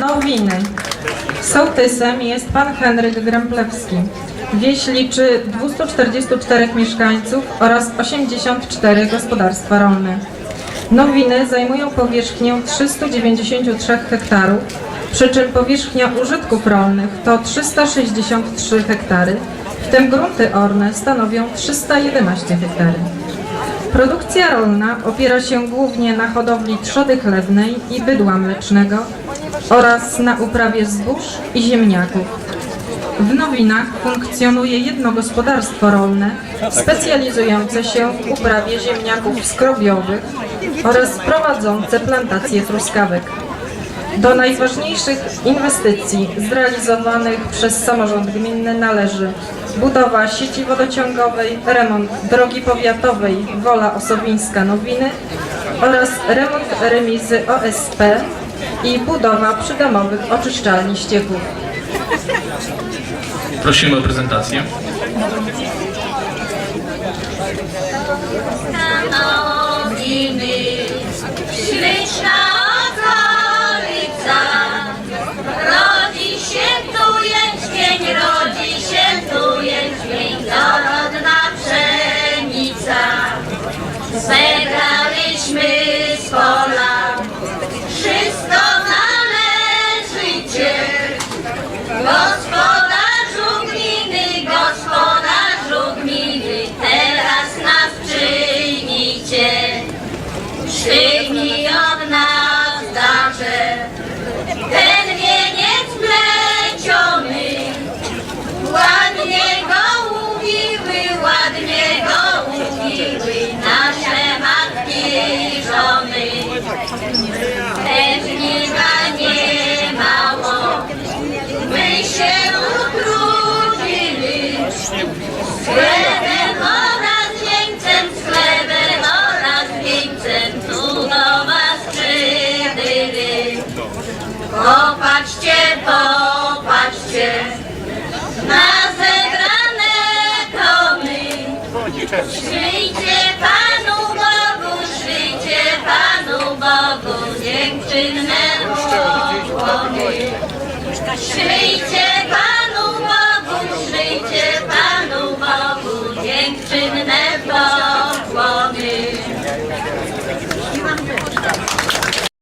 Nowiny. Sołtysem jest pan Henryk Gręblewski. Wieś liczy 244 mieszkańców oraz 84 gospodarstwa rolne. Nowiny zajmują powierzchnię 393 hektarów, przy czym powierzchnia użytków rolnych to 363 hektary, w tym grunty orne stanowią 311 hektary. Produkcja rolna opiera się głównie na hodowli trzody chlewnej i bydła mlecznego oraz na uprawie zbóż i ziemniaków. W Nowinach funkcjonuje jedno gospodarstwo rolne specjalizujące się w uprawie ziemniaków skrobiowych oraz prowadzące plantacje truskawek. Do najważniejszych inwestycji zrealizowanych przez samorząd gminny należy budowa sieci wodociągowej, remont drogi powiatowej Wola Osowińska-Nowiny oraz remont remizy OSP i budowa przydomowych oczyszczalni ścieków. Prosimy o prezentację. Stanowimy śliczna okolica. Szlijcie Panu Bogu, szlijcie Panu Bogu, dziękczynne ukłony. Szlijcie Panu